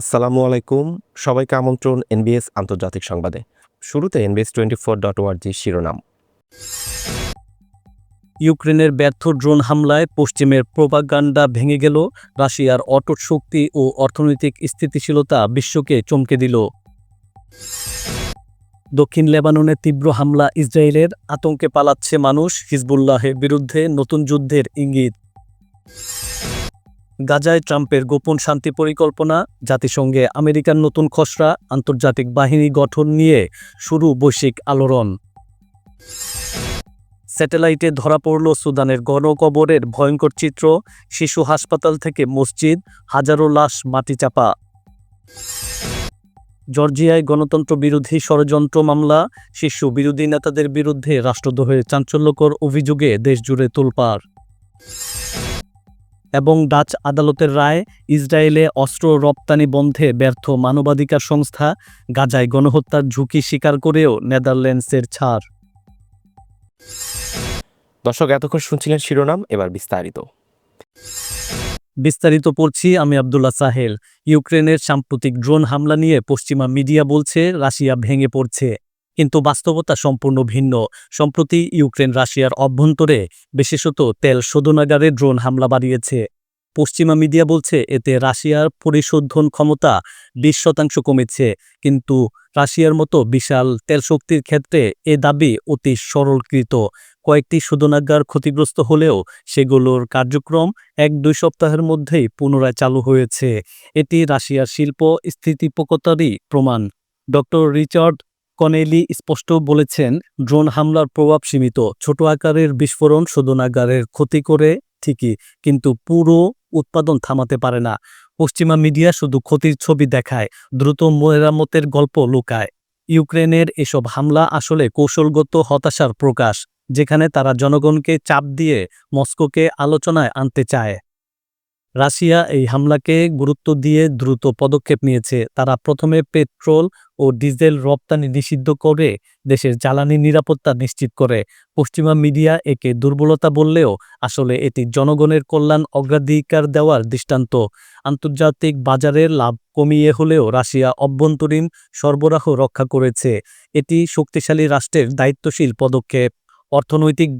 আসসালামু আলাইকুম। সবাইকে আমন্ত্রণ এনবিএস আন্তর্জাতিক সংবাদে। শুরুতে এনবিএস টোয়েন্টি ফোর ডট ওয়ার্জি শিরোনাম। ইউক্রেনের ব্যর্থ ড্রোন হামলায় পশ্চিমের প্রোপাগান্ডা ভেঙে গেল। রাশিয়ার অটট শক্তি ও অর্থনৈতিক স্থিতিশীলতা বিশ্বকে চমকে দিল। দক্ষিণ লেবাননে তীব্র হামলা ইসরায়েলের। আতঙ্কে পালাচ্ছে মানুষ হিজবুল্লাহের বিরুদ্ধে নতুন যুদ্ধের ইঙ্গিত। গাজায় ট্রাম্পের গোপন শান্তি পরিকল্পনা, জাতিসংঘে আমেরিকার নতুন খসড়া, আন্তর্জাতিক বাহিনী গঠন নিয়ে শুরু বৈশ্বিক আলোড়ন। স্যাটেলাইটে ধরা পড়ল সুদানের গণকবরের ভয়ঙ্কর চিত্র, শিশু হাসপাতাল থেকে মসজিদ, হাজারো লাশ মাটি চাপা। জর্জিয়ায় গণতন্ত্র বিরোধী ষড়যন্ত্র মামলা, শিশু বিরোধী নেতাদের বিরুদ্ধে রাষ্ট্রদ্রোহের চাঞ্চল্যকর অভিযোগে দেশজুড়ে তোলপাড়। এবং ডাচ আদালতের রায় ইসরায়েলে অস্ত্র রপ্তানি বন্ধে ব্যর্থ মানবাধিকার সংস্থা গাজায় গণহত্যার ঝুঁকি স্বীকার করেও নেদারল্যান্ডসের ছাড়। দর্শক এতক্ষণ শুনছিলেন শিরোনাম এবার বিস্তারিত। বিস্তারিত পড়ছি আমি আবদুল্লাহ সাহেল। ইউক্রেনের সাম্প্রতিক ড্রোন হামলা নিয়ে পশ্চিমা মিডিয়া বলছে রাশিয়া ভেঙে পড়ছে। কিন্তু বাস্তবতা সম্পূর্ণ ভিন্ন। সম্প্রতি ইউক্রেন রাশিয়ার অভ্যন্তরে বিশেষত তেল শোধনাগারে ড্রোন হামলা বাড়িয়েছে। পশ্চিমা মিডিয়া বলছে, এতে রাশিয়ার পরিশোধন ক্ষমতা বিশ শতাংশ কমেছে, কিন্তু রাশিয়ার মতো বিশাল তেল শক্তির ক্ষেত্রে এ দাবি অতি সরলকৃত। কয়েকটি শোধনাগার ক্ষতিগ্রস্ত হলেও সেগুলোর কার্যক্রম এক দুই সপ্তাহের মধ্যেই পুনরায় চালু হয়েছে। এটি রাশিয়ার শিল্প স্থিতিপকতারই প্রমাণ। ডক্টর রিচার্ড কনেলি স্পষ্ট বলেছেন, ড্রোন হামলার প্রভাব সীমিত। ছোট আকারের বিস্ফোরণ শোধনাগারের ক্ষতি করে ঠিকই, কিন্তু পুরো উৎপাদন থামাতে পারে না। পশ্চিমা মিডিয়া শুধু ক্ষতির ছবি দেখায়, দ্রুত মেরামতের গল্প লুকায়। ইউক্রেনের এসব হামলা আসলে কৌশলগত হতাশার প্রকাশ, যেখানে তারা জনগণকে চাপ দিয়ে মস্কোকে আলোচনায় আনতে চায়। রাশিয়া এই হামলাকে গুরুত্ব দিয়ে দ্রুত পদক্ষেপ নিয়েছে। তারা প্রথমে পেট্রোল ও ডিজেল রপ্তানি নিষিদ্ধ করে দেশের জ্বালানি নিরাপত্তা নিশ্চিত করে। পশ্চিমা মিডিয়া একে দুর্বলতা বললেও আসলে এটি জনগণের কল্যাণ অগ্রাধিকার দেওয়ার দৃষ্টান্ত। আন্তর্জাতিক বাজারের লাভ কমিয়ে হলেও রাশিয়া অভ্যন্তরীণ সরবরাহ রক্ষা করেছে। এটি শক্তিশালী রাষ্ট্রের দায়িত্বশীল পদক্ষেপ। অর্থনৈতিক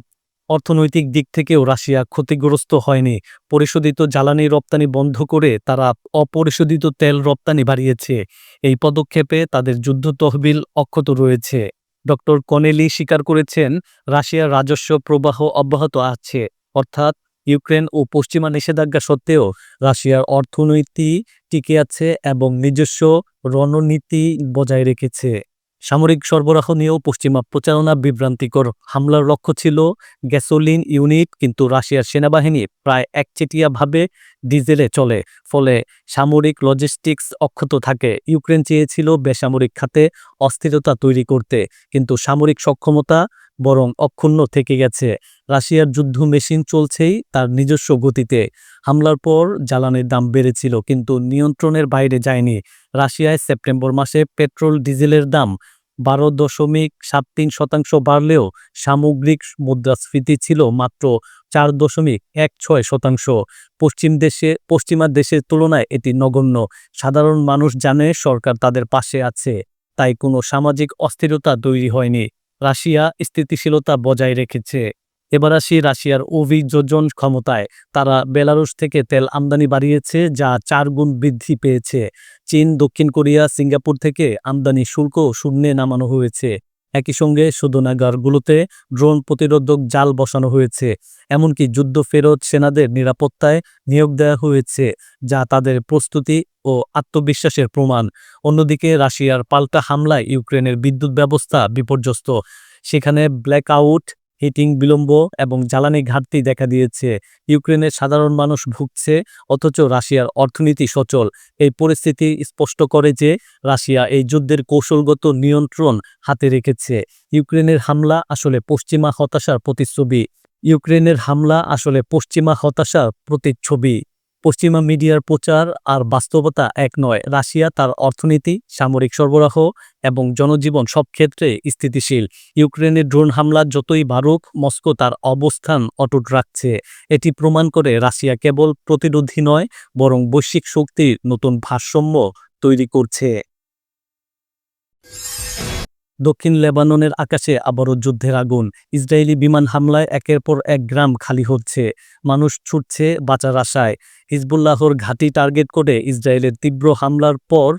অর্থনৈতিক দিক থেকেও রাশিয়া ক্ষতিগ্রস্ত হয়নি। পরিশোধিত জ্বালানি রপ্তানি বন্ধ করে তারা অপরিশোধিত তেল রপ্তানি বাড়িয়েছে। এই পদক্ষেপে তাদের যুদ্ধ তহবিল অক্ষত রয়েছে। ডক্টর কনেলি স্বীকার করেছেন রাশিয়ার রাজস্ব প্রবাহ অব্যাহত আছে। অর্থাৎ, ইউক্রেন ও পশ্চিমা নিষেধাজ্ঞা সত্ত্বেও রাশিয়ার অর্থনীতি টিকে আছে এবং নিজস্ব রণনীতি বজায় রেখেছে। সামরিক সরবরাহ নিয়েও পশ্চিমা প্রচারণা বিভ্রান্তিকর হামলার লক্ষ্য ছিল গ্যাসোলিন ইউনিট, কিন্তু রাশিয়ার সেনাবাহিনী প্রায় একচেটিয়াভাবে ডিজেলে চলে, ফলে সামরিক লজিস্টিক্স অক্ষত থাকে। ইউক্রেন চেয়েছিল বেসামরিক খাতে অস্থিরতা তৈরি করতে, কিন্তু সামরিক সক্ষমতা বরং অক্ষুণ্ণ থেকে গেছে। রাশিয়ার যুদ্ধ মেশিন চলছেই তার নিজস্ব গতিতে। হামলার পর জ্বালানির দাম বেড়েছিল, কিন্তু নিয়ন্ত্রণের বাইরে যায়নি। রাশিয়ায় সেপ্টেম্বর মাসে পেট্রোল ডিজেলের দাম বারো দশমিক সাত তিন শতাংশ বাড়লেও সামগ্রিক মুদ্রাস্ফীতি ছিল মাত্র চার দশমিক এক ছয় শতাংশ। পশ্চিম দেশে, পশ্চিমা দেশের তুলনায় এটি নগণ্য। সাধারণ মানুষ জানে সরকার তাদের পাশে আছে, তাই কোনো সামাজিক অস্থিরতা তৈরি হয়নি। রাশিয়া স্থিতিশীলতা বজায় রেখেছে। এবার আসি রাশিয়ার অভিযোজন ক্ষমতায়। তারা বেলারুশ থেকে তেল আমদানি বাড়িয়েছে, যা চার গুণ বৃদ্ধি পেয়েছে। চীন, দক্ষিণ কোরিয়া, সিঙ্গাপুর থেকে আমদানি শুল্ক শূন্যে নামানো হয়েছে। একই সঙ্গে শোধনাগারগুলোতে ড্রোন প্রতিরোধক জাল বসানো হয়েছে। এমনকি যুদ্ধ ফেরত সেনাদের নিরাপত্তায় নিয়োগ দেওয়া হয়েছে, যা তাদের প্রস্তুতি ও আত্মবিশ্বাসের প্রমাণ। অন্যদিকে রাশিয়ার পাল্টা হামলায় ইউক্রেনের বিদ্যুৎ ব্যবস্থা বিপর্যস্ত। সেখানে ব্ল্যাকআউট, হিটিং বিলম্ব এবং জ্বালানি ঘাটতি দেখা দিয়েছে। ইউক্রেনের সাধারণ মানুষ ভুগছে, অথচ রাশিয়ার অর্থনীতি সচল। এই পরিস্থিতি স্পষ্ট করে যে রাশিয়া এই যুদ্ধের কৌশলগত নিয়ন্ত্রণ হাতে রেখেছে। ইউক্রেনের হামলা আসলে পশ্চিমা হতাশার প্রতিচ্ছবি। ইউক্রেনের হামলা আসলে পশ্চিমা হতাশার প্রতিচ্ছবি। পশ্চিমা মিডিয়ার প্রচার আর বাস্তবতা এক নয়। রাশিয়া তার অর্থনীতি, সামরিক সরবরাহ এবং জনজীবন সব ক্ষেত্রে স্থিতিশীল। ইউক্রেনের ড্রোন হামলা যতই বারুক মস্কো তার অবস্থান অটুট রাখছে। এটি প্রমাণ করে রাশিয়া কেবল প্রতিরোধী নয়, বরং বৈশ্বিক শক্তির নতুন ভারসাম্য তৈরি করছে। দক্ষিণ লেবাননের আকাশে আবারও যুদ্ধের আগুন। ইসরায়েলি বিমান হামলায় একের পর এক গ্রাম খালি হচ্ছে। মানুষ ছুটছে বাঁচার আশায়। হিজবুল্লাহর ঘাঁটি টার্গেট করে ইসরায়েলের তীব্র হামলার পর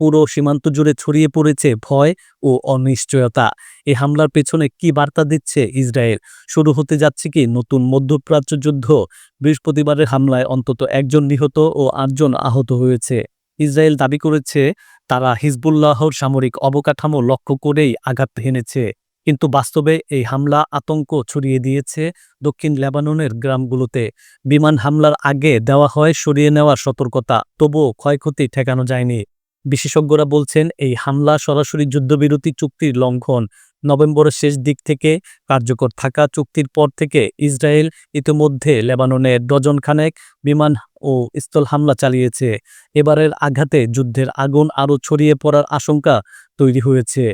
পুরো সীমান্ত জুড়ে ছড়িয়ে পড়েছে ভয় ও অনিশ্চয়তা। এ হামলার পেছনে কি বার্তা দিচ্ছে ইসরায়েল? শুরু হতে যাচ্ছে কি নতুন মধ্যপ্রাচ্য যুদ্ধ? বৃহস্পতিবারের হামলায় অন্তত একজন নিহত ও আটজন আহত হয়েছে। ইসরায়েল দাবি করেছে, তারা হিজবুল্লাহর সামরিক অবকাঠামো লক্ষ্য করেই আঘাত হেনেছে। কিন্তু বাস্তবে এই হামলা আতঙ্ক ছড়িয়ে দিয়েছে দক্ষিণ লেবাননের গ্রামগুলোতে। বিমান হামলার আগে দেওয়া হয় সরিয়ে নেওয়ার সতর্কতা, তবুও ক্ষয়ক্ষতি ঠেকানো যায়নি। বিশেষজ্ঞরা বলছেন, এই হামলা সরাসরি যুদ্ধবিরতি চুক্তির লঙ্ঘন। নভেম্বরের শেষ দিক থেকে কার্যকর থাকা চুক্তির পর থেকে ইসরায়েল ইতিমধ্যে লেবাননে ডজন খানেক বিমান ও স্থল হামলা চালিয়েছে। এবারের আঘাতে যুদ্ধের আগুন আরও ছড়িয়ে পড়ার আশঙ্কা তৈরি হয়েছে।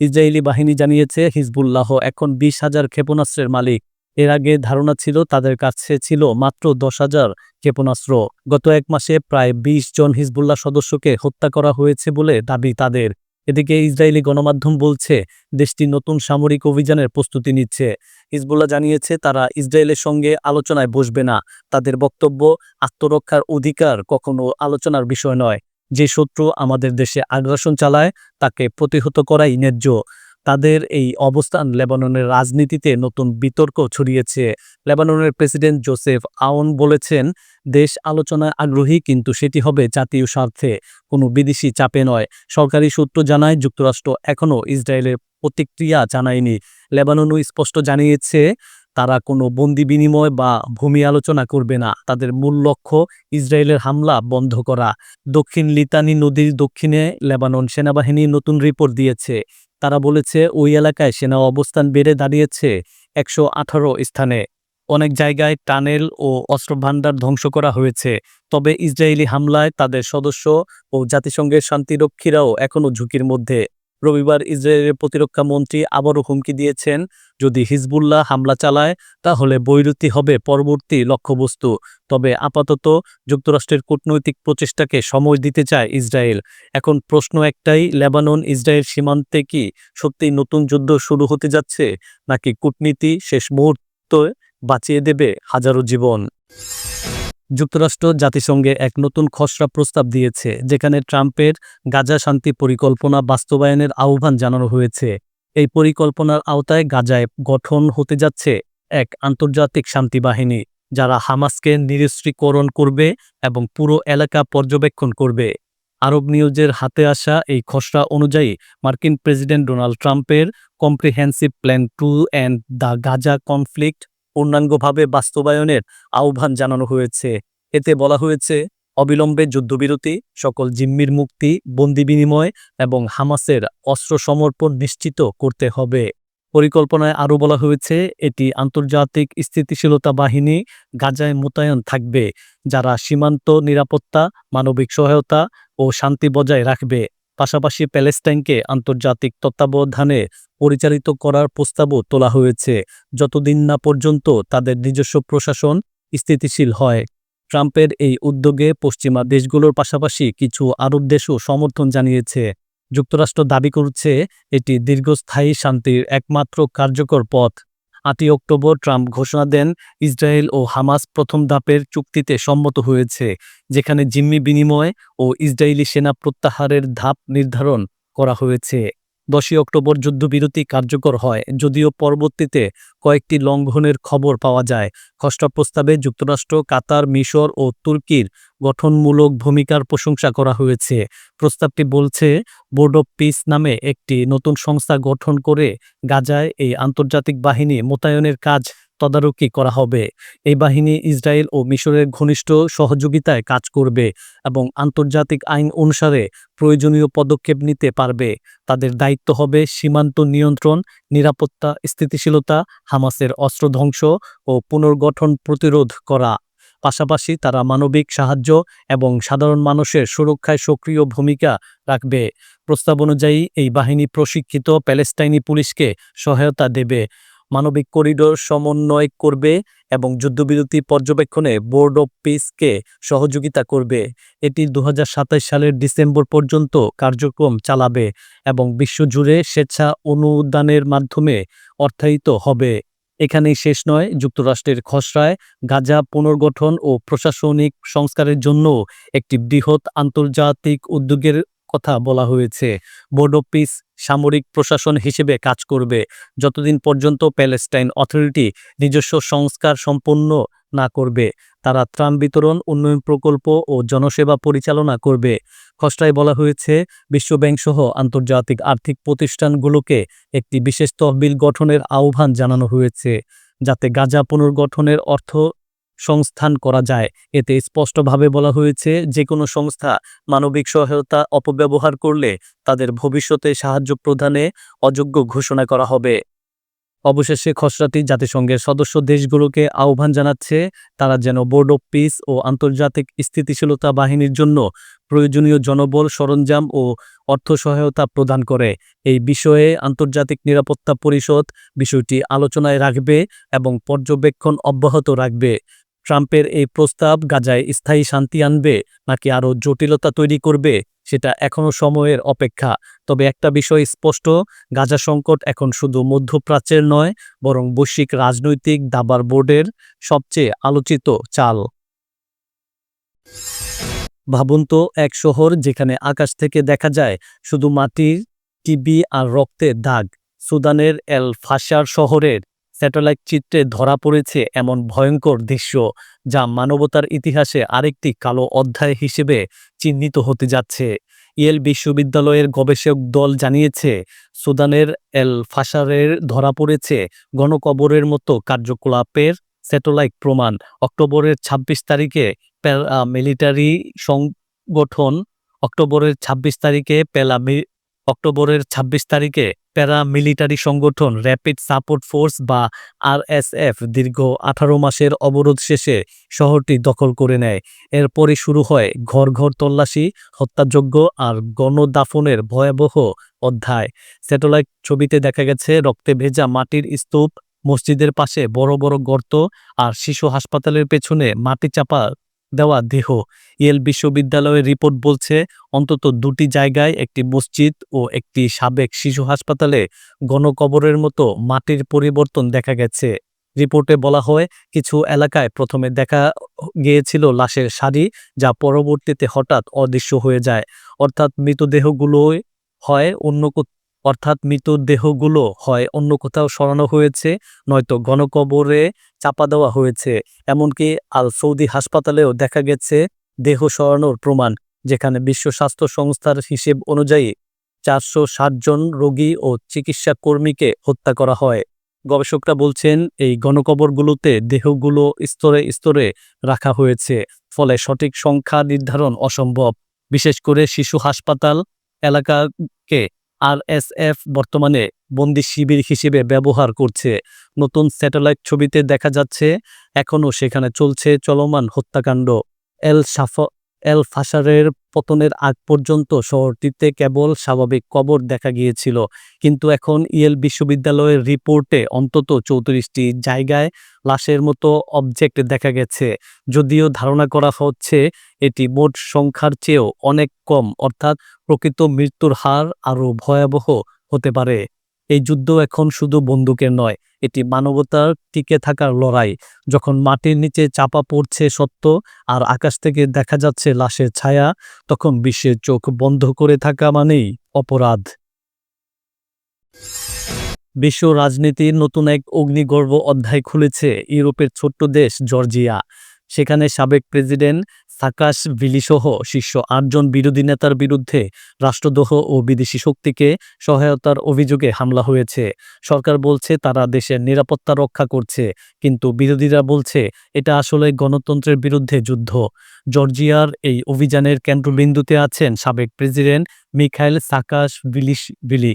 ইসরায়েলি বাহিনী জানিয়েছে, হিজবুল্লাহ এখন বিশ হাজার ক্ষেপণাস্ত্রের মালিক। এর আগে ধারণা ছিল তাদের কাছে ছিল মাত্র দশ হাজার ক্ষেপণাস্ত্র। গত এক মাসে প্রায় ২০ জন হিজবুল্লাহ সদস্যকে হত্যা করা হয়েছে বলে দাবি তাদের। এদিকে ইসরায়েলি গণমাধ্যম বলছে, দেশটি নতুন সামরিক অভিযানের প্রস্তুতি নিচ্ছে। হিজবুল্লাহ জানিয়েছে, তারা ইসরায়েলের সঙ্গে আলোচনায় বসবে না। তাদের বক্তব্য, আত্মরক্ষার অধিকার কখনো আলোচনার বিষয় নয়। যে শত্রু আমাদের দেশে আগ্রাসন চালায়, তাকে প্রতিহত করাই ন্যায্য। তাদের এই অবস্থান লেবাননের রাজনীতিতে নতুন বিতর্ক ছড়িয়েছে। লেবাননের প্রেসিডেন্ট জোসেফ আওন বলেছেন, দেশ আলোচনায় আগ্রহী, কিন্তু সেটি হবে জাতীয় স্বার্থে। কোনো বিদেশি চাপে নয়। সরকারি সূত্র জানায়, যুক্তরাষ্ট্র এখনও ইসরায়েলের প্রতিক্রিয়া জানায়নি। লেবাননও স্পষ্ট জানিয়েছে, তারা কোনো বন্দি বিনিময় বা ভূমি আলোচনা করবে না। তাদের মূল লক্ষ্য ইসরায়েলের হামলা বন্ধ করা। দক্ষিণ লিতানি নদীর দক্ষিণে লেবানন সেনাবাহিনী নতুন রিপোর্ট দিয়েছে। তারা বলেছে, ওই এলাকায় সেনা অবস্থান বেড়ে দাঁড়িয়েছে একশো আঠারো স্থানে। অনেক জায়গায় টানেল ও অস্ত্রভাণ্ডার ধ্বংস করা হয়েছে। তবে ইসরায়েলি হামলায় তাদের সদস্য ও জাতিসংঘের শান্তিরক্ষীরাও এখনও ঝুঁকির মধ্যে। রবিবার ইসরায়েলের প্রতিরক্ষা মন্ত্রী আবারও হুমকি দিয়েছেন, যদি হিজবুল্লাহ হামলা চালায়, তাহলে বৈরুতি হবে পরবর্তী লক্ষ্যবস্তু। তবে আপাতত যুক্তরাষ্ট্রের কূটনৈতিক প্রচেষ্টাকে সময় দিতে চায় ইসরায়েল। এখন প্রশ্ন একটাই, লেবানন ইসরায়েল সীমান্তে কি সত্যি নতুন যুদ্ধ শুরু হতে যাচ্ছে, নাকি কূটনীতি শেষ মুহূর্তে বাঁচিয়ে দেবে হাজারো জীবন? যুক্তরাষ্ট্র জাতিসংঘে এক নতুন খসড়া প্রস্তাব দিয়েছে, যেখানে ট্রাম্পের গাজা শান্তি পরিকল্পনা বাস্তবায়নের আহ্বান জানানো হয়েছে। এই পরিকল্পনার আওতায় গাজায় গঠন হতে যাচ্ছে এক আন্তর্জাতিক শান্তি বাহিনী, যারা হামাসকে নিরস্ত্রীকরণ করবে এবং পুরো এলাকা পর্যবেক্ষণ করবে। আরব নিউজের হাতে আসা এই খসড়া অনুযায়ী, মার্কিন প্রেসিডেন্ট ডোনাল্ড ট্রাম্পের comprehensive plan to end the Gaza conflict পূর্ণাঙ্গভাবে বাস্তবায়নের আহ্বান জানানো হয়েছে। এতে বলা হয়েছে, অবিলম্বে যুদ্ধবিরতি, সকল জিম্মির মুক্তি, বন্দি বিনিময় এবং হামাসের অস্ত্র সমর্পণ নিশ্চিত করতে হবে। পরিকল্পনায় আরও বলা হয়েছে, এটি আন্তর্জাতিক স্থিতিশীলতা বাহিনী গাজায় মোতায়েন থাকবে, যারা সীমান্ত নিরাপত্তা, মানবিক সহায়তা ও শান্তি বজায় রাখবে। পাশাপাশি প্যালেস্টাইনকে আন্তর্জাতিক তত্ত্বাবধানে পরিচালিত করার প্রস্তাবও তোলা হয়েছে। যতদিন না পর্যন্ত তাদের নিজস্ব প্রশাসন স্থিতিশীল হয়, ট্রাম্পের এই উদ্যোগে পশ্চিমা দেশগুলোর পাশাপাশি কিছু আরব দেশও সমর্থন জানিয়েছে। যুক্তরাষ্ট্র দাবি করছে, এটি দীর্ঘস্থায়ী শান্তির একমাত্র কার্যকর পথ। আটই অক্টোবর ট্রাম্প ঘোষণা দেন ইসরায়েল ও হামাস প্রথম ধাপের চুক্তিতে সম্মত হয়েছে, যেখানে জিম্মি বিনিময় ও ইসরায়েলি সেনা প্রত্যাহারের ধাপ নির্ধারণ করা হয়েছে। দশই অক্টোবর যুদ্ধবিরতি কার্যকর হয়, যদিও পরবর্তীতে কয়েকটি লঙ্ঘনের খবর পাওয়া যায়। খসড়া প্রস্তাবে যুক্তরাষ্ট্র, কাতার, মিশর ও তুর্কির গঠনমূলক ভূমিকার প্রশংসা করা হয়েছে। প্রস্তাবটি বলছে, বোর্ড অব পিস নামে একটি নতুন সংস্থা গঠন করে গাজায় এই আন্তর্জাতিক বাহিনী মোতায়নের কাজ তদারকি করা হবে। এই বাহিনী ইসরায়েল ও মিশরের ঘনিষ্ঠ সহযোগিতায় কাজ করবে এবং আন্তর্জাতিক আইন অনুসারে প্রয়োজনীয় পদক্ষেপ নিতে পারবে। তাদের দায়িত্ব হবে সীমান্ত নিয়ন্ত্রণ, নিরাপত্তা, স্থিতিশীলতা, হামাসের অস্ত্র ধ্বংস ও পুনর্গঠন প্রতিরোধ করা। পাশাপাশি তারা মানবিক সাহায্য এবং সাধারণ মানুষের সুরক্ষায় সক্রিয় ভূমিকা রাখবে। প্রস্তাব অনুযায়ী এই বাহিনী প্রশিক্ষিত প্যালেস্টাইনি পুলিশকে সহায়তা দেবে। মানবিক করিডোর সমন্বয় করবে এবং যুদ্ধবিরতি পর্যবেক্ষণে বোর্ড অব পিসকে সহযোগিতা করবে। এটি দুহাজার সাতাশ সালের ডিসেম্বর পর্যন্ত কার্যক্রম চালাবে এবং বিশ্বজুড়ে স্বেচ্ছা অনুদানের মাধ্যমে অর্থায়িত হবে। এখানেই শেষ নয়, যুক্তরাষ্ট্রের খসড়ায় গাজা পুনর্গঠন ও প্রশাসনিক সংস্কারের জন্য একটি বৃহৎ আন্তর্জাতিক উদ্যোগের কথা বলা হয়েছে। বোর্ড অফ পিস সামরিক প্রশাসন হিসেবে কাজ করবে। যতদিন পর্যন্ত প্যালেস্টাইন অথরিটি নিজস্ব সংস্কার সম্পন্ন না করবে, তারা ত্রাণ বিতরণ, উন্নয়ন প্রকল্প ও জনসেবা পরিচালনা করবে। খসড়ায় বলা হয়েছে বিশ্বব্যাংক সহ আন্তর্জাতিক আর্থিক প্রতিষ্ঠানগুলোকে একটি বিশেষ তহবিল গঠনের আহ্বান জানানো হয়েছে, যাতে গাজা পুনর্গঠনের অর্থ সংস্থান করা যায়। এতে স্পষ্টভাবে বলা হয়েছে যে কোনো সংস্থা মানবিক সহায়তা অপব্যবহার করলে তাদের ভবিষ্যতে সাহায্য প্রদানে অযোগ্য ঘোষণা করা হবে। অবশেষে খসড়াটি জাতিসংঘের সদস্য দেশগুলোকে আহ্বান জানাচ্ছে, তারা যেন বোর্ড অফ পিস ও আন্তর্জাতিক স্থিতিশীলতা বাহিনীর জন্য প্রয়োজনীয় জনবল, সরঞ্জাম ও অর্থ সহায়তা প্রদান করে। এই বিষয়ে আন্তর্জাতিক নিরাপত্তা পরিষদ বিষয়টি আলোচনায় রাখবে এবং পর্যবেক্ষণ অব্যাহত রাখবে। ট্রাম্পের এই প্রস্তাব গাজায় স্থায়ী শান্তি আনবে নাকি আরও জটিলতা তৈরি করবে, সেটা এখনও সময়ের অপেক্ষা। তবে একটা বিষয় স্পষ্ট, গাজা সংকট এখন শুধু মধ্যপ্রাচ্যের নয়, বরং বৈশ্বিক রাজনৈতিক দাবার বোর্ডের সবচেয়ে আলোচিত চাল। ভাবুন তো, এক শহর যেখানে আকাশ থেকে দেখা যায় শুধু মাটির টিবি আর রক্তের দাগ, সুদানের এল ফাশার শহরের স্যাটেলাইট চিত্রে ধরা পড়েছে এমন ভয়ঙ্কর দৃশ্য যা মানবতার ইতিহাসে আরেকটি কালো অধ্যায় হিসেবে চিহ্নিত হতে যাচ্ছে। ইয়েল বিশ্ববিদ্যালয়ের গবেষক দল জানিয়েছে, সুদানের এল ফাশারের ধরা পড়েছে গণকবরের মতো কার্যকলাপের স্যাটেলাইট প্রমাণ। অক্টোবরের ২৬ তারিখে মিলিটারি সংগঠন অক্টোবরের ২৬ তারিখে পেলা অক্টোবরের ২৬ তারিখে প্যারামিলিটারি সংগঠন র্যাপিড সাপোর্ট ফোর্স বা আরএসএফ দীর্ঘ আঠারো মাসের অবরোধ শেষে শহরটি দখল করে নেয়। এরপরই শুরু হয় ঘর ঘর তল্লাশি, হত্যাযজ্ঞ আর গণদাফনের ভয়াবহ অধ্যায়। স্যাটেলাইট ছবিতে দেখা গেছে, রক্তে ভেজা মাটির স্তূপ, মসজিদের পাশে বড় বড় গর্ত আর শিশু হাসপাতালের পেছনে মাটি চাপা দেওয়া দেহ। ইয়েল বিশ্ববিদ্যালয়ের রিপোর্ট বলছে, অন্তত দুটি জায়গায় একটি মসজিদ ও একটি সাবেক শিশু হাসপাতালে গণকবরের মতো মাটির পরিবর্তন দেখা গেছে। রিপোর্টে বলা হয়, কিছু এলাকায় প্রথমে দেখা গিয়েছিল লাশের সারি, যা পরবর্তীতে হঠাৎ অদৃশ্য হয়ে যায়। অর্থাৎ মৃতদেহগুলো হয় অন্য অর্থাৎ মৃতদেহগুলো হয় অন্য কোথাও সরানো হয়েছে, নয়তো গণকবরে চাপা দেওয়া হয়েছে। এমনকি আল সৌদি হাসপাতালেও দেখা গেছে দেহ সরানোর প্রমাণ, যেখানে বিশ্ব স্বাস্থ্য সংস্থার হিসেব অনুযায়ী চারশো জন রোগী ও চিকিৎসা কর্মীকে হত্যা করা হয়। গবেষকরা বলছেন, এই গণকবরগুলোতে দেহগুলো স্তরে স্তরে রাখা হয়েছে, ফলে সঠিক সংখ্যা নির্ধারণ অসম্ভব। বিশেষ করে শিশু হাসপাতাল এলাকাকে আরএসএফ বর্তমানে বন্দি শিবির হিসেবে ব্যবহার করছে। নতুন স্যাটেলাইট ছবিতে দেখা যাচ্ছে, এখনও সেখানে চলছে চলমান হত্যাকাণ্ড। এল সাফ, এল ফাসারের পতনের আগ পর্যন্ত শহরটিতে কেবল স্বাভাবিক কবর দেখা গিয়েছিল। কিন্তু এখন ইয়েল বিশ্ববিদ্যালয়ের রিপোর্টে অন্তত চৌত্রিশটি জায়গায় লাশের মতো অবজেক্ট দেখা গেছে। যদিও ধারণা করা হচ্ছে এটি মোট সংখ্যার চেয়েও অনেক কম, অর্থাৎ প্রকৃত মৃত্যুর হার আরও ভয়াবহ হতে পারে। এই যুদ্ধ এখন শুধু বন্দুকের নয় এটি মানবতার টিকে থাকার লড়াই। যখন মাটির নিচে চাপা পড়ছে সত্য আর আকাশ থেকে দেখা যাচ্ছে লাশের ছায়া, তখন বিশ্বের চোখ বন্ধ করে থাকা মানেই অপরাধ। বিশ্ব রাজনীতির নতুন এক অগ্নিগর্ভ অধ্যায় খুলেছে ইউরোপের ছোট্ট দেশ জর্জিয়া। সেখানে সাবেক প্রেসিডেন্ট সাকাশ ভিলিসহ শীর্ষ আটজন বিরোধী নেতার বিরুদ্ধে রাষ্ট্রদ্রোহ ও বিদেশি শক্তিকে সহায়তার অভিযোগে হামলা হয়েছে। সরকার বলছে, তারা দেশের নিরাপত্তা রক্ষা করছে, কিন্তু বিরোধীরা বলছে, এটা আসলে গণতন্ত্রের বিরুদ্ধে যুদ্ধ। জর্জিয়ার এই অভিযানের কেন্দ্রবিন্দুতে আছেন সাবেক প্রেসিডেন্ট মিখাইল সাকাশ বিলিশ বিলি।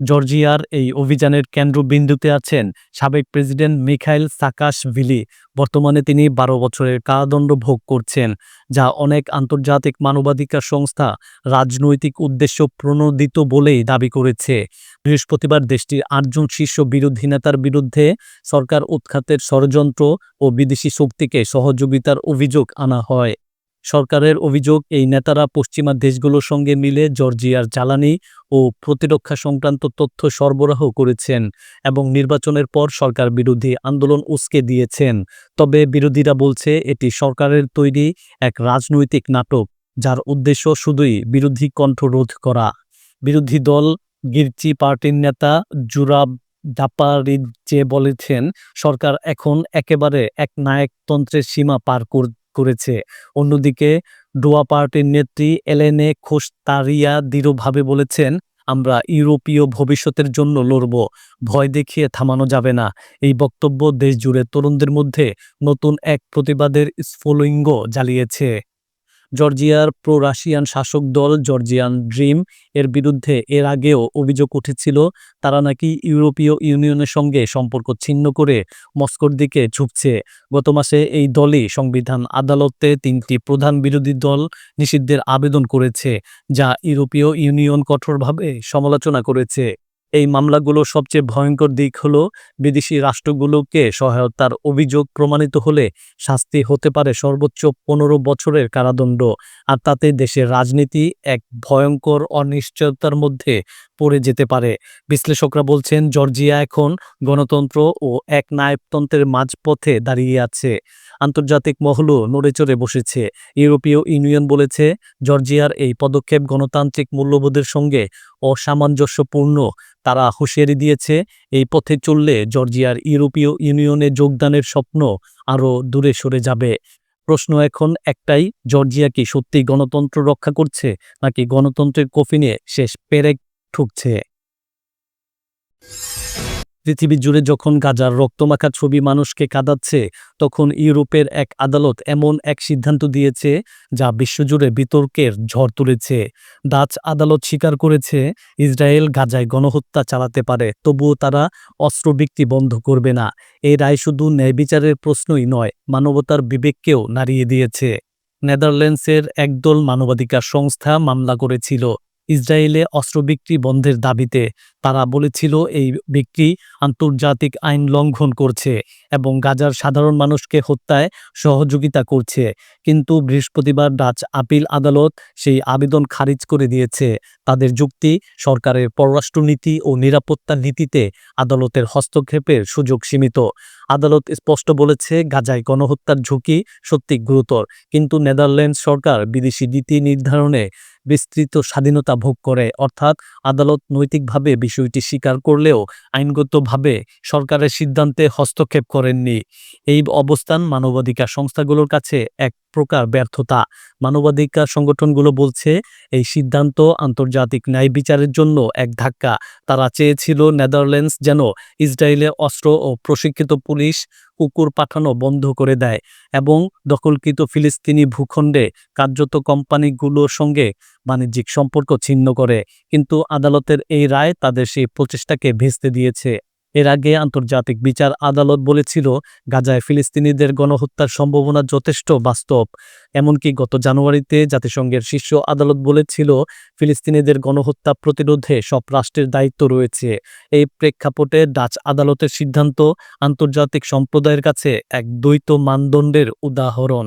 জর্জিয়ার এই অভিযানের কেন্দ্রবিন্দুতে আছেন সাবেক প্রেসিডেন্ট মিখাইল সাকাশভিলি। বর্তমানে তিনি বারো বছরের কারাদণ্ড ভোগ করছেন, যা অনেক আন্তর্জাতিক মানবাধিকার সংস্থা রাজনৈতিক উদ্দেশ্য প্রণোদিত বলেই দাবি করেছে। বৃহস্পতিবার দেশটির আটজন শীর্ষ বিরোধী নেতার বিরুদ্ধে সরকার উৎখাতের ষড়যন্ত্র ও বিদেশি শক্তিকে সহযোগিতার অভিযোগ আনা হয়। সরকারের অভিযোগ, এই নেতারা পশ্চিমা দেশগুলোর সঙ্গে মিলে জর্জিয়ার জ্বালানি ও প্রতিরক্ষা সংক্রান্ত তথ্য সরবরাহ করেছেন এবং নির্বাচনের পর সরকার বিরোধী আন্দোলন উস্কে দিয়েছেন। তবে বিরোধীরা বলছে, এটি সরকারের তৈরি এক রাজনৈতিক নাটক, যার উদ্দেশ্য শুধুই বিরোধী কণ্ঠ রোধ করা। বিরোধী দল গির্চি পার্টির নেতা জুরাব ডাপারিজে বলেছেন, সরকার এখন একেবারে এক নায়কতন্ত্রের সীমা পার কর- করেছে। অন্যদিকে, ডোয়া পার্টির নেত্রী এলেনে খোস্তারিয়া দৃঢ়ভাবে বলেছেন, আমরা ইউরোপীয় ভবিষ্যতের জন্য লড়ব, ভয় দেখিয়ে থামানো যাবে না। এই বক্তব্য দেশজুড়ে তরুণদের মধ্যে নতুন এক প্রতিবাদের স্ফুলিঙ্গ জ্বালিয়েছে। জর্জিয়ার প্রো রাশিয়ান শাসক দল জর্জিয়ান ড্রিম এর বিরুদ্ধে এর আগেও অভিযোগ উঠেছিল, তারা নাকি ইউরোপীয় ইউনিয়নের সঙ্গে সম্পর্ক ছিন্ন করে মস্কোর দিকে ঝুঁকছে। গত মাসে এই দলই সংবিধান আদালতে তিনটি প্রধান বিরোধী দল নিষিদ্ধের আবেদন করেছে, যা ইউরোপীয় ইউনিয়ন কঠোরভাবে সমালোচনা করেছে। এই মামলাগুলো সবচেয়ে ভয়ঙ্কর দিক হল বিদেশি রাষ্ট্রগুলোকে সহায়তার অভিযোগ প্রমাণিত হলে শাস্তি হতে পারে সর্বোচ্চ পনেরো বছরের কারাদণ্ড। আর তাতে দেশের রাজনীতি এক ভয়ঙ্কর অনিশ্চয়তার মধ্যে পড়ে যেতে পারে। বিশ্লেষকরা বলছেন, জর্জিয়া এখন গণতন্ত্র ও এক নায়কতন্ত্রের মাঝপথে দাঁড়িয়ে আছে। আন্তর্জাতিক মহলও নড়েচড়ে বসেছে। ইউরোপীয় ইউনিয়ন বলেছে, জর্জিয়ার এই পদক্ষেপ গণতান্ত্রিক মূল্যবোধের সঙ্গে অসামঞ্জস্যপূর্ণ। তারা হুঁশিয়ারি দিয়েছে, এই পথে চললে জর্জিয়ার ইউরোপীয় ইউনিয়নে যোগদানের স্বপ্ন আরও দূরে সরে যাবে। প্রশ্ন এখন একটাই, জর্জিয়া কি সত্যি গণতন্ত্র রক্ষা করছে, নাকি গণতন্ত্রের কফিনে শেষ পেরেক ঠুকছে। পৃথিবী জুড়ে যখন গাজার রক্তমাখা ছবি মানুষকে কাঁদাচ্ছে, তখন ইউরোপের এক আদালত এমন এক সিদ্ধান্ত দিয়েছে যা বিশ্বজুড়ে বিতর্কের ঝড় তুলেছে। ডাচ আদালত স্বীকার করেছে, ইসরায়েল গাজায় গণহত্যা চালাতে পারে, তবুও তারা অস্ত্র বিক্রি বন্ধ করবে না। এই রায় শুধু ন্যায় বিচারের প্রশ্নই নয়, মানবতার বিবেককেও নাড়িয়ে দিয়েছে। নেদারল্যান্ডসের একদল মানবাধিকার সংস্থা মামলা করেছিল। ইসরায়েলে অস্ত্র বিক্রি বন্ধের দাবিতে তারা বলেছিল এই বিক্রি আন্তর্জাতিক আইন লঙ্ঘন করছে এবং গাজার সাধারণ মানুষকে হত্যায় সহযোগিতা করছে। কিন্তু বৃহস্পতিবার ডাচ আপিল আদালত সেই আবেদন খারিজ করে দিয়েছে। তাদের যুক্তি, সরকারের পররাষ্ট্রনীতি ও নিরাপত্তা নীতিতে আদালতের হস্তক্ষেপের সুযোগ সীমিত। আদালত স্পষ্ট বলেছে, গাজায় গণহত্যার ঝুঁকি সত্যি গুরুতর। কিন্তু নেদারল্যান্ডস সরকার বিদেশি নীতি নির্ধারণে বিস্তৃত স্বাধীনতা ভোগ করে। অর্থাৎ আদালত নৈতিকভাবে বিষয়টি স্বীকার করলেও আইনগতভাবে সরকারের সিদ্ধান্তে হস্তক্ষেপ করেননি। এই অবস্থান মানবাধিকার সংস্থাগুলোর কাছে এক প্রকার ব্যর্থতা। মানবাধিকার সংগঠনগুলো বলছে, এই সিদ্ধান্ত আন্তর্জাতিক ন্যায় বিচারের জন্য এক ধাক্কা। তারা চেয়েছিল নেদারল্যান্ডস যেন ইসরায়েলে অস্ত্র ও প্রশিক্ষিত পুলিশ কুকুর পাঠানো বন্ধ করে দেয় এবং দখলকৃত ফিলিস্তিনি ভূখণ্ডে কার্যত কোম্পানিগুলোর সঙ্গে বাণিজ্যিক সম্পর্ক ছিন্ন করে। কিন্তু আদালতের এই রায় তাদের সেই প্রচেষ্টাকে ভেস্তে দিয়েছে। এর আগে আন্তর্জাতিক বিচার আদালত বলেছিল, গাজায় ফিলিস্তিনিদের গণহত্যার সম্ভাবনা যথেষ্ট বাস্তব। এমনকি গত জানুয়ারিতে জাতিসংঘের শীর্ষ আদালত বলেছিল, ফিলিস্তিনিদের গণহত্যা প্রতিরোধে সব রাষ্ট্রের দায়িত্ব রয়েছে। এই প্রেক্ষাপটে ডাচ আদালতের সিদ্ধান্ত আন্তর্জাতিক সম্প্রদায়ের কাছে এক দ্বৈত মানদণ্ডের উদাহরণ।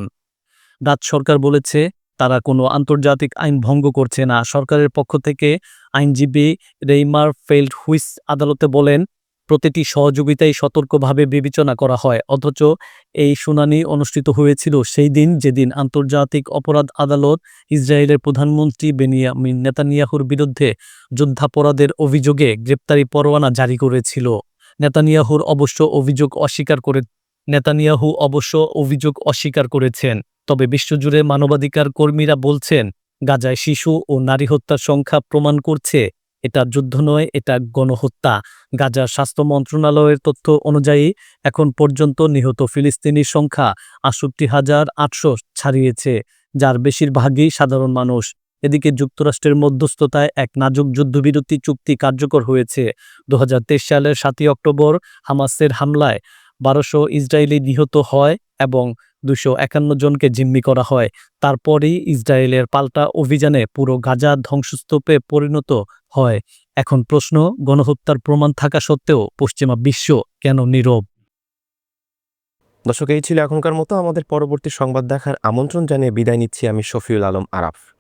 ডাচ সরকার বলেছে, তারা কোনো আন্তর্জাতিক আইন ভঙ্গ করছে না। সরকারের পক্ষ থেকে আইনজীবী রেইমার ফেল্ড হুইস আদালতে বলেন প্রতিটি সহযোগিতাই সতর্কভাবে বিবেচনা করা হয়। অথচ এই শুনানি অনুষ্ঠিত হয়েছিল সেই দিন যেদিন আন্তর্জাতিক অপরাধ আদালত ইসরায়েলের প্রধানমন্ত্রী বেনিয়ামিন নেতানিয়াহুর বিরুদ্ধে যুদ্ধাপরাধের অভিযোগে গ্রেপ্তারি পরোয়ানা জারি করেছিল। নেতানিয়াহুর অবশ্য অভিযোগ অস্বীকার করে নেতানিয়াহু অবশ্য অভিযোগ অস্বীকার করেছেন। তবে বিশ্বজুড়ে মানবাধিকার কর্মীরা বলছেন, গাজায় শিশু ও নারী হত্যার সংখ্যা প্রমাণ করছে এটা যুদ্ধ নয়, এটা গণহত্যা। গাজার স্বাস্থ্য মন্ত্রণালয়ের তথ্য অনুযায়ী, এখন পর্যন্ত নিহত ফিলিস্তিনির সংখ্যা আটষট্টি হাজার আটশো ছাড়িয়েছে, যার বেশিরভাগই সাধারণ মানুষ। এদিকে যুক্তরাষ্ট্রের মধ্যস্থতায় এক নাজুক যুদ্ধবিরতি চুক্তি কার্যকর হয়েছে। দু হাজার তেইশ সালের সাতই অক্টোবর হামাসের হামলায় বারোশো ইসরায়েলি নিহত হয় এবং দুশো একান্ন জনকে জিম্মি করা হয়। তারপরেই ইসরায়েলের পাল্টা অভিযানে পুরো গাজা ধ্বংসস্তূপে পরিণত হয়। এখন প্রশ্ন, গণহত্যার প্রমাণ থাকা সত্ত্বেও পশ্চিমা বিশ্ব কেন নীরব? দর্শক, এই ছিল এখনকার মতো। আমাদের পরবর্তী সংবাদ দেখার আমন্ত্রণ জানিয়ে বিদায় নিচ্ছি আমি শফিউল আলম আরাফ।